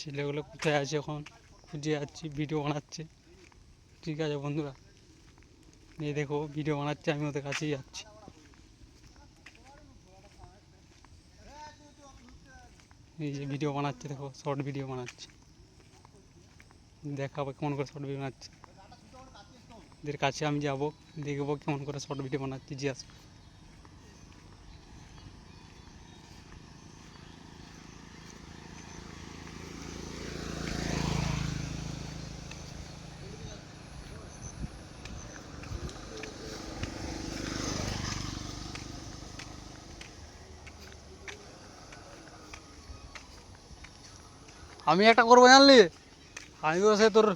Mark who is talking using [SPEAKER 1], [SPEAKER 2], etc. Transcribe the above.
[SPEAKER 1] ছেলেগুলো কোথায় আছে এখন? খুঁজে যাচ্ছি ভিডিও বানাচ্ছে। ঠিক আছে বন্ধুরা। এই দেখো ভিডিও বানাচ্ছে, আমি ওদের কাছেই যাচ্ছি। এই যে ভিডিও বানাচ্ছে, দেখো শর্ট ভিডিও বানাচ্ছে। দেখাবো কেমন করে শর্ট ভিডিও বানাচ্ছে। এদের কাছে আমি যাব, দেখব কেমন করে শর্ট ভিডিও বানাচ্ছে, জিজ্ঞাসা আমি একটা করব জানলি? আমি বসে তোর